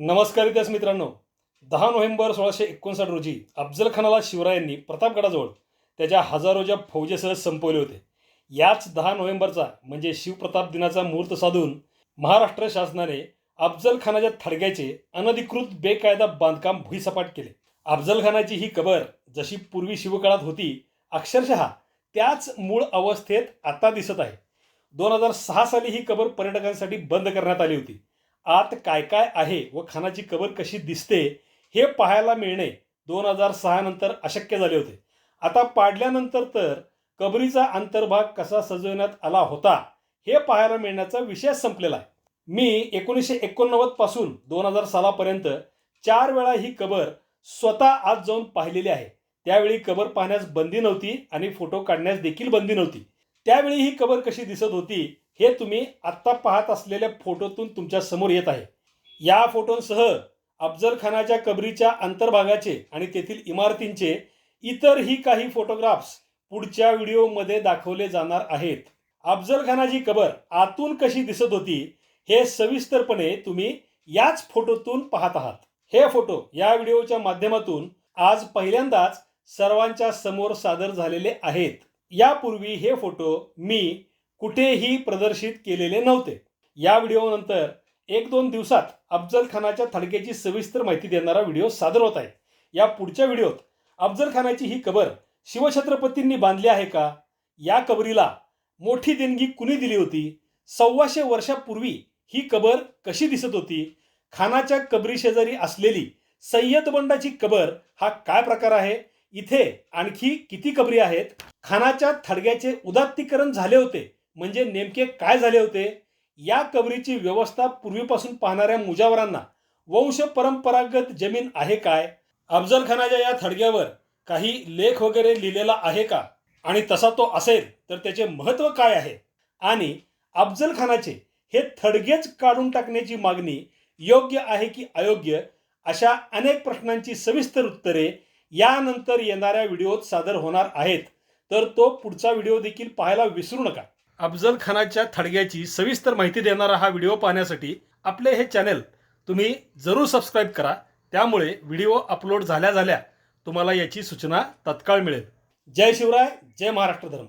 नमस्कार इतिहास मित्रांनो. दहा नोव्हेंबर सोळाशे एकोणसाठ रोजी अफजलखानाला शिवरायांनी प्रतापगडाजवळ त्याच्या हजारोच्या फौजेसह संपवले होते. याच दहा नोव्हेंबरचा म्हणजे शिवप्रताप दिनाचा मुहूर्त साधून महाराष्ट्र शासनाने अफजलखानाच्या थडग्याचे अनधिकृत बेकायदा बांधकाम भुईसपाट केले. अफजलखानाची ही कबर जशी पूर्वी शिवकाळात होती अक्षरशः त्याच मूळ अवस्थेत आता दिसत आहे. दोन हजार सहा साली ही कबर पर्यटकांसाठी बंद करण्यात आली होती. आत काय काय आहे व खानाची कबर कशी दिसते हे पाहायला मिळणे दोन हजार सहा नंतर अशक्य झाले होते. आता पाडल्यानंतर तर कबरीचा अंतर्भाग कसा सजवण्यात आला होता हे पाहायला मिळण्याचा विषय संपलेला आहे. मी एकोणीसशे एकोणनव्वदपासून दोन हजार सालापर्यंत चार वेळा ही कबर स्वतः आत जाऊन पाहिलेली आहे. त्यावेळी कबर पाहण्यास बंदी नव्हती आणि फोटो काढण्यास देखील बंदी नव्हती. त्यावेळी ही कबर कशी दिसत होती हे तुम्ही आत्ता पाहत असलेल्या फोटोतून तुमच्यासमोर येत आहे. या फोटोंसह अफजल खानाच्या कबरीच्या अंतर्भागाचे आणि तेथील इमारतींचे इतरही काही फोटोग्राफ्स पुढच्या व्हिडिओमध्ये दाखवले जाणार आहेत. अफजल खानाची कबर आतून कशी दिसत होती हे सविस्तरपणे तुम्ही याच फोटोतून पाहत आहात. हे फोटो या व्हिडिओच्या माध्यमातून आज पहिल्यांदाच सर्वांच्या समोर सादर झालेले आहेत. यापूर्वी हे फोटो मी कुठेही प्रदर्शित केलेले नव्हते. या व्हिडिओनंतर एक दोन दिवसात अफजल खानाच्या थडक्याची सविस्तर माहिती देणारा व्हिडिओ सादर होत आहे. या पुढच्या व्हिडिओत अफजल खानाची ही कबर शिवछत्रपतींनी बांधली आहे का? या कबरीला मोठी देणगी कुणी दिली होती? सव्वाशे वर्षापूर्वी ही कबर कशी दिसत होती? खानाच्या कबरी शेजारी असलेली सय्यद बंडाची कबर हा काय प्रकार आहे? इथे आणखी किती कबरी आहेत? खानाच्या थडग्याचे उदात्तीकरण झाले होते. म्हणजे नेमके काय झाले होते? या कबरीची व्यवस्था पूर्वीपासून पाहणाऱ्या मुजावरांना वंश परंपरागत जमीन आहे काय? अफजल खानाच्या या थडग्यावर काही लेख वगैरे लिहिलेला आहे का? आणि तसा तो असेल तर त्याचे महत्त्व काय आहे? आणि अफजल खानाचे हे थडगेच काढून टाकण्याची मागणी योग्य आहे की अयोग्य? अशा अनेक प्रश्नांची सविस्तर उत्तरे यानंतर येणाऱ्या व्हिडिओत सादर होणार आहेत. तर तो पुढचा व्हिडिओ देखील पाहायला विसरू नका. अफजल खानाच्या थडग्याची सविस्तर माहिती देणारा हा व्हिडिओ पाहण्यासाठी आपले हे चॅनल तुम्ही जरूर सबस्क्राईब करा. त्यामुळे व्हिडिओ अपलोड झाल्या झाल्या तुम्हाला याची सूचना तत्काळ मिळेल. जय शिवराय जय महाराष्ट्र धर्म.